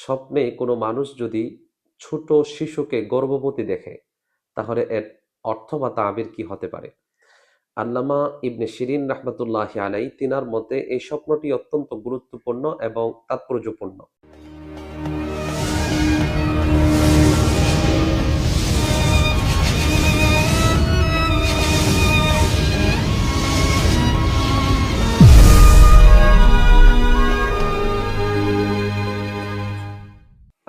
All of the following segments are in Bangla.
স্বপ্নে কোনো মানুষ যদি ছোট শিশুকে গর্ভবতী দেখে, তাহলে এর অর্থ বা তাবির কি হতে পারে? আল্লামা ইবনে শিরিন রহমতুল্লাহ আলাই তিনার মতে এই স্বপ্নটি অত্যন্ত গুরুত্বপূর্ণ এবং তাৎপর্যপূর্ণ।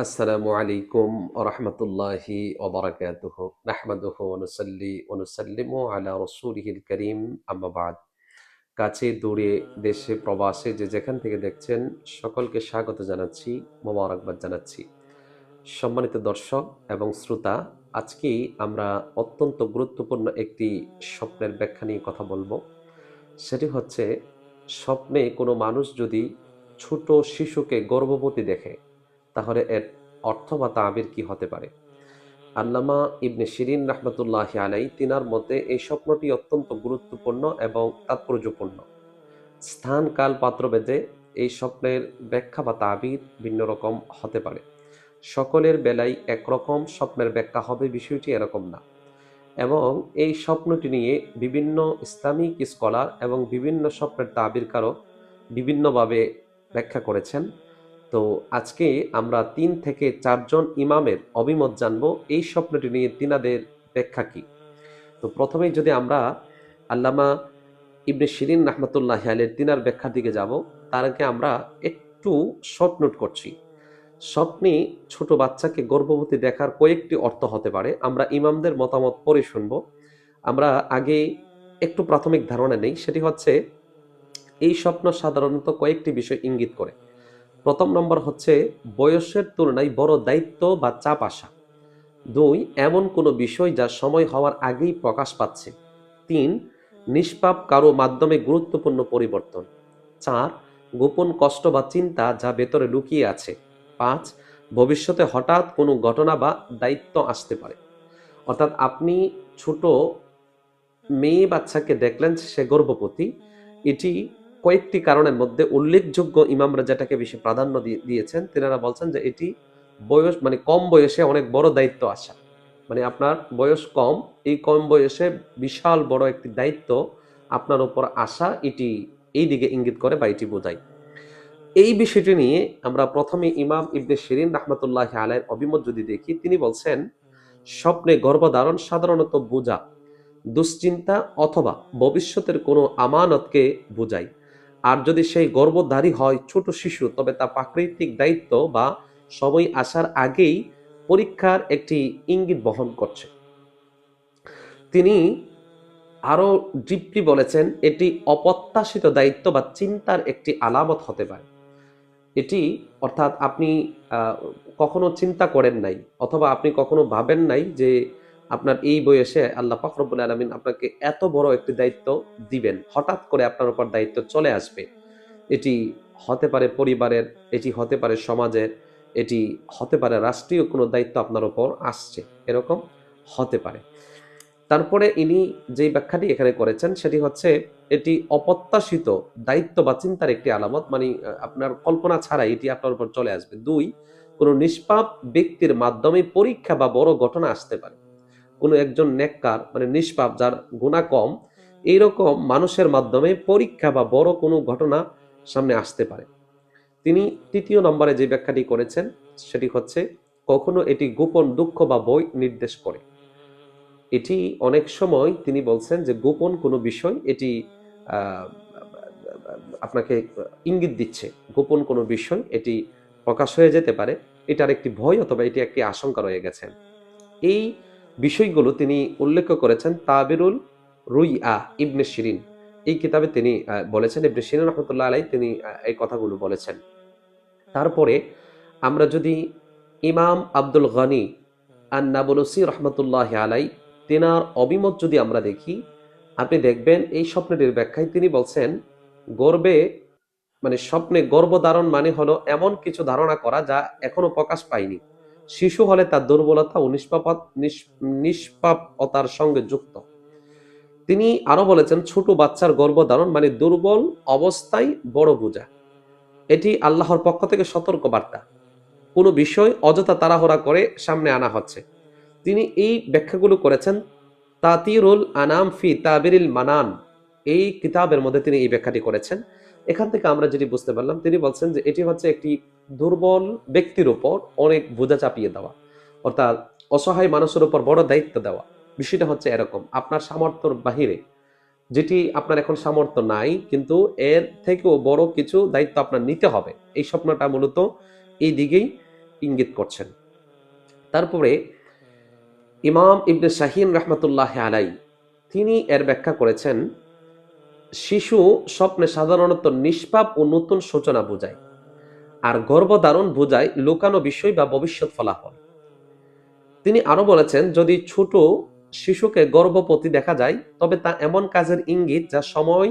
আসসালামু আলাইকুম ওরহমতুল্লাহি ওবরাকাতুহ। নাহমাদুহ ওনুসল্লি ওনুসাল্লিমু আলা রসুলহিল করিম। আম্মাবাদ কাছে, দূরে, দেশে, প্রবাসে যে যেখান থেকে দেখছেন, সকলকে স্বাগত জানাচ্ছি, মোবারকবাদ জানাচ্ছি। সম্মানিত দর্শক এবং শ্রোতা আজকে আমরা অত্যন্ত গুরুত্বপূর্ণ একটি স্বপ্নের ব্যাখ্যা নিয়ে কথা বলব। সেটি হচ্ছে, স্বপ্নে কোনো মানুষ যদি ছোট শিশুকে গর্ভবতী দেখে তাহলে এর অর্থ বা তাবির কি হতে পারে? আল্লামা ইবনে শিরিন রহমতুল্লাহ আলাই তিনার মতে এই স্বপ্নটি অত্যন্ত গুরুত্বপূর্ণ এবং তাৎপর্যপূর্ণ। স্থান, কাল পাত্র বেদে এই স্বপ্নের ব্যাখ্যা বা তাবির ভিন্ন রকম হতে পারে। সকলের বেলায় একরকম স্বপ্নের ব্যাখ্যা হবে বিষয়টি এরকম না। এবং এই স্বপ্নটি নিয়ে বিভিন্ন ইসলামিক স্কলার এবং বিভিন্ন স্বপ্নের তাবিরকারক বিভিন্নভাবে ব্যাখ্যা করেছেন। তো আজকে আমরা তিন থেকে চারজন ইমামের অভিমত জানব, এই স্বপ্নটি নিয়ে তিনাদের ব্যাখ্যা কি? তো প্রথমেই যদি আমরা আল্লামা ইবনে শিরিন রহমতুল্লাহ আলের তিনার ব্যাখ্যার দিকে যাব, তার আগে আমরা একটু শর্ট নোট করছি। স্বপ্নে ছোট বাচ্চাকে গর্ভবতী দেখার কয়েকটি অর্থ হতে পারে, আমরা ইমামদের মতামত পরে শুনব। আমরা আগে একটু প্রাথমিক ধারণা নেই, সেটি হচ্ছে এই স্বপ্ন সাধারণত কয়েকটি বিষয় ইঙ্গিত করে। প্রথম নম্বর হচ্ছে, বয়সের তুলনায় বড় দায়িত্ব বা চাপ আসা। দুই, এমন কোনো বিষয় যা সময় হওয়ার আগেই প্রকাশ পাচ্ছে। তিন, নিষ্পাপ কারও মাধ্যমে গুরুত্বপূর্ণ পরিবর্তন। চার, গোপন কষ্ট বা চিন্তা যা ভেতরে লুকিয়ে আছে। পাঁচ, ভবিষ্যতে হঠাৎ কোনো ঘটনা বা দায়িত্ব আসতে পারে। অর্থাৎ আপনি ছোট মেয়ে বাচ্চাকে দেখলেন, সে গর্ভবতী। এটি কয়েকটি কারণের মধ্যে উল্লেখযোগ্য ইমামরা যেটাকে বেশি প্রাধান্য দিয়েছেন। তেনারা বলছেন যে এটি বয়স মানে কম বয়সে অনেক বড় দায়িত্ব আসা। মানে আপনার বয়স কম, এই কম বয়সে বিশাল বড় একটি দায়িত্ব আপনার উপর আসা, এটি এই দিকে ইঙ্গিত করে বা এটি বোঝায়। এই বিষয়টি নিয়ে আমরা প্রথমে ইমাম ইবনে শিরিন রহমতুল্লাহ আলাইয়ের অভিমত যদি দেখি, তিনি বলছেন, স্বপ্নে গর্ভধারণ সাধারণত বোঝা, দুশ্চিন্তা অথবা ভবিষ্যতের কোনো আমানতকে বোঝায়। আর যদি সেই গর্ভধারী হয় ছোট শিশু, তবে তা প্রাকৃতিক দায়িত্ব বা সময় আসার আগেই পরীক্ষার একটি ইঙ্গিত বহন করছে। তিনি আরও ডিপলি বলেছেন, এটি অপ্রত্যাশিত দায়িত্ব বা চিন্তার একটি আলামত হতে পারে। এটি অর্থাৎ আপনি কখনো চিন্তা করেন নাই অথবা আপনি কখনো ভাবেন নাই যে আপনার এই বয়সে আল্লাহ ফখরবুল আলমিন আপনাকে এত বড় একটি দায়িত্ব দিবেন। হঠাৎ করে আপনার উপর দায়িত্ব চলে আসবে। এটি হতে পারে পরিবারের, এটি হতে পারে সমাজের, এটি হতে পারে রাষ্ট্রীয় কোনো দায়িত্ব আপনার উপর আসছে। এরকম হতে পারে। তারপরে ইনি যেই ব্যাখ্যাটি এখানে করেছেন সেটি হচ্ছে, এটি অপ্রত্যাশিত দায়িত্ব বা চিন্তার একটি আলামত মানে আপনার কল্পনা ছাড়া এটি আপনার উপর চলে আসবে। দুই, কোনো নিষ্পাপ ব্যক্তির মাধ্যমে পরীক্ষা বা বড় ঘটনা আসতে পারে। কোনো একজন নেককার মানে নিষ্পাপ যার গুণা কম এইরকম মানুষের মাধ্যমে পরীক্ষা বা বড় কোনো ঘটনা সামনে আসতে পারে। তিনি তৃতীয় নম্বরে যে ব্যাখ্যাটি করেছেন সেটি হচ্ছে কখনো এটি গোপন দুঃখ বা বই নির্দেশ করে। এটি অনেক সময় তিনি বলছেন যে গোপন কোনো বিষয় এটি আপনাকে ইঙ্গিত দিচ্ছে। গোপন কোনো বিষয় এটি প্রকাশ হয়ে যেতে পারে এটার একটি ভয় অথবা এটি একটি আশঙ্কা রয়ে গেছে। এই বিষয়গুলো তিনি উল্লেখ করেছেন তাবিরুল রুই আ ইবনে শিরিন। এই কিতাবে তিনি বলেছেন, ইবনে শিরিন রহমতুল্লাহ আলাই তিনি এই কথাগুলো বলেছেন। তারপরে আমরা যদি ইমাম আব্দুল গনি আন্নাবুলসি রহমতুল্লাহ আলাই তেনার অবিমত যদি আমরা দেখি, আপনি দেখবেন এই স্বপ্নটির ব্যাখ্যায় তিনি বলছেন, গর্বে মানে স্বপ্নে গর্ভধারণ মানে হলো এমন কিছু ধারণা করা যা এখনও প্রকাশ পায়নি। শিশু হলে তার দুর্বলতা ও নিষ্পাপ নিষ্পাপতার সঙ্গে যুক্ত। তিনি আরও বলেছেন, ছোট বাচ্চার গর্ভধারণ মানে দুর্বল অবস্থায় বড় বোঝা। এটি আল্লাহর পক্ষ থেকে সতর্ক বার্তা কোনো বিষয় অযথা তাড়াহুড়া করে সামনে আনা হচ্ছে। তিনি এই ব্যাখ্যাগুলো করেছেন, তাতিরুল আনাম ফি তাবিরিল মানান। এই কিতাবের মধ্যে তিনি এই ব্যাখ্যাটি করেছেন এখান থেকে আমরা যেটি বুঝতে পারলাম, তিনি বলছেন যে এটি হচ্ছে একটি দুর্বল ব্যক্তির উপর অনেক বোঝা চাপিয়ে দেওয়া, অর্থাৎ অসহায় মানুষের উপর বড় দায়িত্ব দেওয়া। বিষয়টা হচ্ছে এরকম, আপনার সামর্থ্যর বাহিরে, যেটি আপনার এখন সামর্থ্য নাই, কিন্তু এর থেকেও বড় কিছু দায়িত্ব আপনার নিতে হবে। এই স্বপ্নটা মূলত এই দিকেই ইঙ্গিত করছেন। তারপরে ইমাম ইবনে শাহিন রহমতুল্লাহ আলাই তিনি এর ব্যাখ্যা করেছেন শিশু স্বপ্নে সাধারণত নিষ্পাপ ও নতুন সূচনা বোঝায়, আর গর্ভধারণ বোঝায় লুকানো বিষয় বা ভবিষ্যৎ ফলাফল। তিনি আরও বলেছেন, যদি ছোট শিশুকে গর্ভবতী দেখা যায়, তবে তা এমন কাজের ইঙ্গিত যা সময়,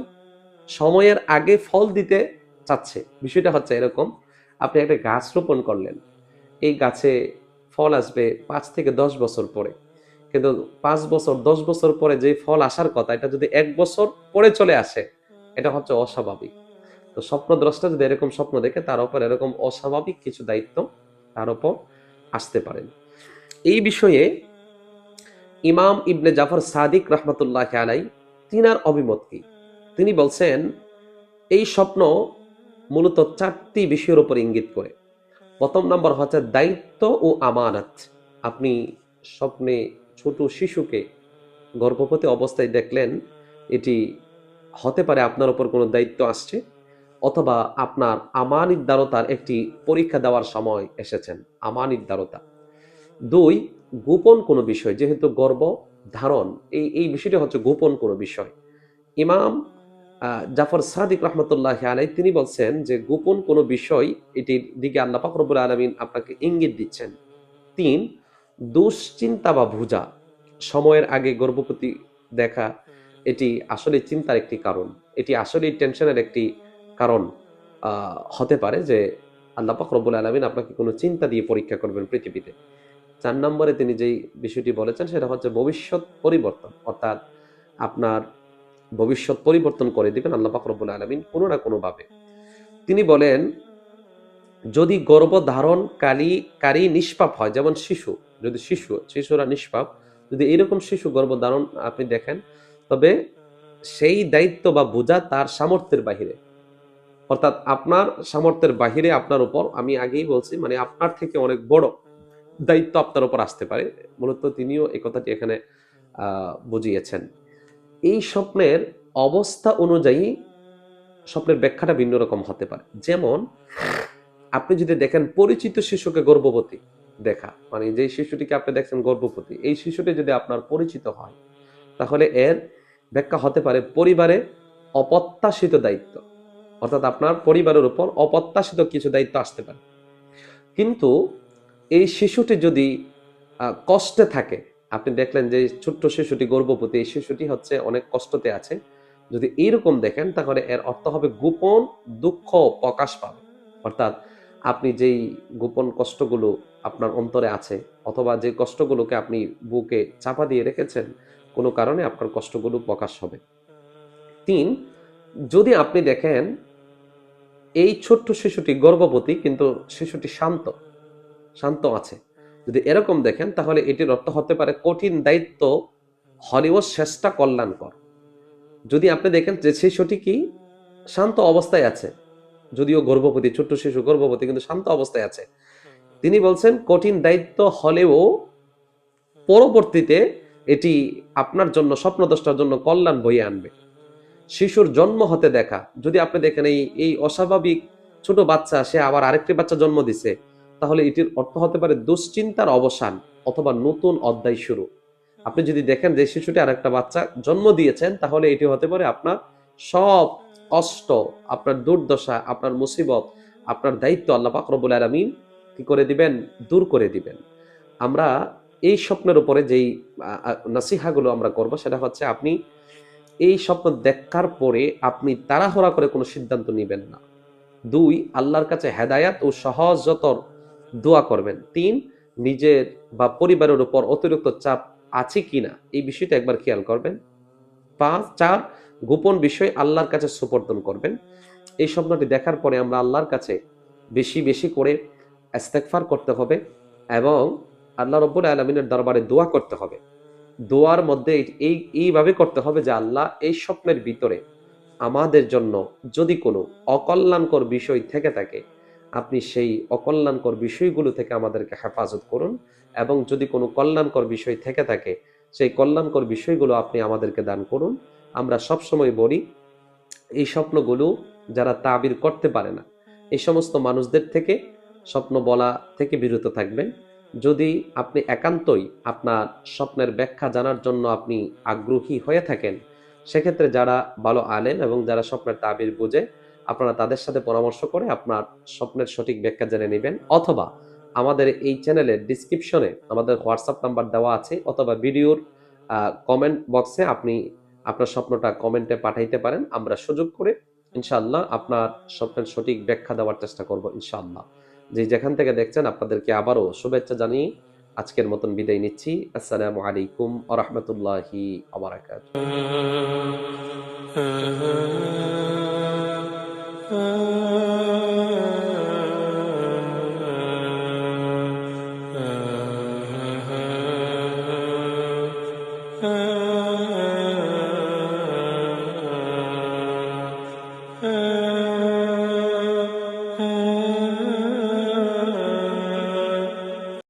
সময়ের আগে ফল দিতে চাচ্ছে। বিষয়টা হচ্ছে এরকম, আপনি একটা গাছ রোপণ করলেন, এই গাছে ফল আসবে পাঁচ থেকে দশ বছর পরে। কিন্তু পাঁচ বছর, দশ বছর পরে যে ফল আসার কথা, এটা যদি এক বছর পরে চলে আসে, এটা হচ্ছে অস্বাভাবিক। তো স্বপ্নদ্রষ্টা যদি এরকম স্বপ্ন দেখে, তার উপর এরকম অস্বাভাবিক কিছু দায়িত্ব তার উপর আসতে পারেন। এই বিষয়ে ইমাম ইবনে জাফর সাদিক রহমতুল্লাহ আলাই, তিনার অভিমত কি? তিনি বলছেন, এই স্বপ্ন মূলত চারটি বিষয়ের উপর ইঙ্গিত করে। প্রথম নম্বর হচ্ছে দায়িত্ব ও আমানত। আপনি স্বপ্নে ছোট শিশুকে গর্ভবতী অবস্থায় দেখলেন, এটি হতে পারে আপনার উপর কোনো দায়িত্ব আসছে অথবা আপনার আমানিদ্দারতার একটি পরীক্ষা দেওয়ার সময় এসেছেন। আমানিদ্দারতা দুই, গোপন কোনো বিষয়, যেহেতু গর্ব ধারণ, এই এই বিষয়টি হচ্ছে গোপন কোনো বিষয়। ইমাম জাফর সাদিক রহমতুল্লাহ আলাই তিনি বলছেন যে গোপন কোনো বিষয় এটির দিকে আল্লাহ পাকরবুল আলমিন আপনাকে ইঙ্গিত দিচ্ছেন। তিন দুশ্চিন্তা বা ভুজা সময়ের আগে গর্ভবতী দেখা, এটি আসলে চিন্তার একটি কারণ। এটি আসলে টেনশনের একটি কারণ হতে পারে যে আল্লাহ পাক রব্বুল আলমিন আপনাকে কোনো চিন্তা দিয়ে পরীক্ষা করবেন পৃথিবীতে। চার নম্বরে তিনি যেই বিষয়টি বলেছেন, সেটা হচ্ছে ভবিষ্যৎ পরিবর্তন। অর্থাৎ আপনার ভবিষ্যৎ পরিবর্তন করে দিবেন আল্লাহ পাক রব্বুল আলমিন কোনো না কোনোভাবে। তিনি বলেন, যদি গর্ভধারণকারী, কারী নিষ্পাপ হয়, যেমন শিশু যদি শিশু, শিশুরা নিষ্পাপ, যদি এরকম শিশু গর্ভধারণ আপনি দেখেন, তবে সেই দায়িত্ব বা বোঝা তার সামর্থ্যের বাহিরে। অর্থাৎ আপনার সামর্থ্যের বাহিরে আপনার উপর, আমি আগেই বলছি মানে আপনার থেকে অনেক বড় দায়িত্ব আপনার উপর আসতে পারে। মূলত তিনিও এই কথাটি এখানে বুঝিয়েছেন। এই স্বপ্নের অবস্থা অনুযায়ী স্বপ্নের ব্যাখ্যাটা ভিন্ন রকম হতে পারে। যেমন, আপনি যদি দেখেন পরিচিত শিশুকে গর্ভবতী দেখা। মানে যে শিশুটিকে আপনি দেখছেন গর্ভবতী, এই শিশুটি যদি আপনার পরিচিত হয়, তাহলে এর ব্যাখ্যা হতে পারে পরিবারে অপ্রত্যাশিত দায়িত্ব। অর্থাৎ আপনার পরিবারের উপর অপ্রত্যাশিত কিছু দায়িত্ব আসতে পারে। কিন্তু এই শিশুটি যদি কষ্টে থাকে, আপনি দেখলেন যে ছোট্ট শিশুটি গর্ভবতী, এই শিশুটি হচ্ছে অনেক কষ্টতে আছে। যদি এইরকম দেখেন, তাহলে এর অর্থ হবে গোপন দুঃখ প্রকাশ পাবে। অর্থাৎ আপনি যেই গোপন কষ্টগুলো আপনার অন্তরে আছে অথবা যে কষ্টগুলোকে আপনি বুকে চাপা দিয়ে রেখেছেন, কোনো কারণে আপনার কষ্টগুলো প্রকাশ হবে। তিন, যদি আপনি দেখেন এই ছোট্ট শিশুটি গর্ভবতী কিন্তু শিশুটি শান্ত শান্ত আছে, যদি এরকম দেখেন তাহলে এটির অর্থ হতে পারে কঠিন দায়িত্ব হলেও চেষ্টা কল্যাণকর। যদি আপনি দেখেন যে শিশুটি কি শান্ত অবস্থায় আছে, যদিও গর্ভবতী, ছোট্ট শিশু গর্ভবতী কিন্তু শান্ত অবস্থায় আছে তিনি বলছেন, কঠিন দায়িত্ব হলেও পরবর্তীতে এটি আপনার জন্য, স্বপ্নদ্রষ্টার জন্য কল্যাণ বইয়ে আনবে। শিশুর জন্ম হতে দেখা। যদি আপনি দেখেন, এই এই অস্বাভাবিক ছোট বাচ্চা, সে আবার আরেকটি বাচ্চা জন্ম দিছে, তাহলে এটির অর্থ হতে পারে দুশ্চিন্তার অবসান অথবা নতুন অধ্যায় শুরু। আপনি যদি দেখেন যে শিশুটি আরেকটা বাচ্চা জন্ম দিয়েছেন, তাহলে এটি হতে পারে আপনার সব কষ্ট, আপনার দুর্দশা, আপনার মুসিবত, আপনার দায়িত্ব আল্লাহ পাক রব্বুল আলামিন কি করে দিবেন? দূর করে দিবেন। আমরা এই স্বপ্নের উপরে যেই নাসিহাগুলো আমরা করব সেটা হচ্ছে আপনি এই স্বপ্ন দেখার পরে আপনি তাড়াহুড়া করে কোনো সিদ্ধান্ত নেবেন না। দুই, আল্লাহর কাছে হেদায়াত ও সহজতর দোয়া করবেন। তিন, নিজের বা পরিবারের উপর অতিরিক্ত চাপ আছে কিনা এই বিষয়টা একবার খেয়াল করবেন। পাঁচ, চার, গোপন বিষয় আল্লাহর কাছে সুপর্দন করবেন। এই স্বপ্নটি দেখার পরে আমরা আল্লাহর কাছে বেশি বেশি করে ইস্তেগফার করতে হবে এবং আল্লাহ রব্বুল আলমিনের দরবারে দোয়া করতে হবে। দোয়ার মধ্যে এই, এইভাবে করতে হবে যে আল্লাহ এই স্বপ্নের ভিতরে আমাদের জন্য যদি কোনো অকল্যাণকর বিষয় থেকে থাকে, আপনি সেই অকল্যাণকর বিষয়গুলো থেকে আমাদেরকে হেফাজত করুন এবং যদি কোনো কল্যাণকর বিষয় থেকে থাকে, সেই কল্যাণকর বিষয়গুলো আপনি আমাদেরকে দান করুন। আমরা সবসময় বলি, এই স্বপ্নগুলো যারা তাবির করতে পারে না, এই সমস্ত মানুষদের থেকে স্বপ্ন বলা থেকে বিরত থাকবেন। যদি আপনি একান্তই আপনার স্বপ্নের ব্যাখ্যা জানার জন্য আপনি আগ্রহী হয়ে থাকেন, সেক্ষেত্রে যারা ভালো আলেন এবং যারা স্বপ্নের তাবির বুঝে, আপনারা তাদের সাথে পরামর্শ করে আপনার স্বপ্নের সঠিক ব্যাখ্যা জেনে নেবেন। অথবা আমাদের এই চ্যানেলের ডিসক্রিপশনে আমাদের হোয়াটসঅ্যাপ নাম্বার দেওয়া আছে, অথবা ভিডিওর কমেন্ট বক্সে আপনি আপনার স্বপ্নটা কমেন্টে পাঠাইতে পারেন। আমরা সুযোগ করে ইনশাআল্লাহ আপনার স্বপ্নের সঠিক ব্যাখ্যা দেওয়ার চেষ্টা করব ইনশাআল্লাহ। যে যেখান থেকে দেখছেন আপনাদেরকে আবারও শুভেচ্ছা জানিয়ে আজকের মতন বিদায় নিচ্ছি আসসালামু আলাইকুম আ রহমতুল্লাহি আবরাকাত.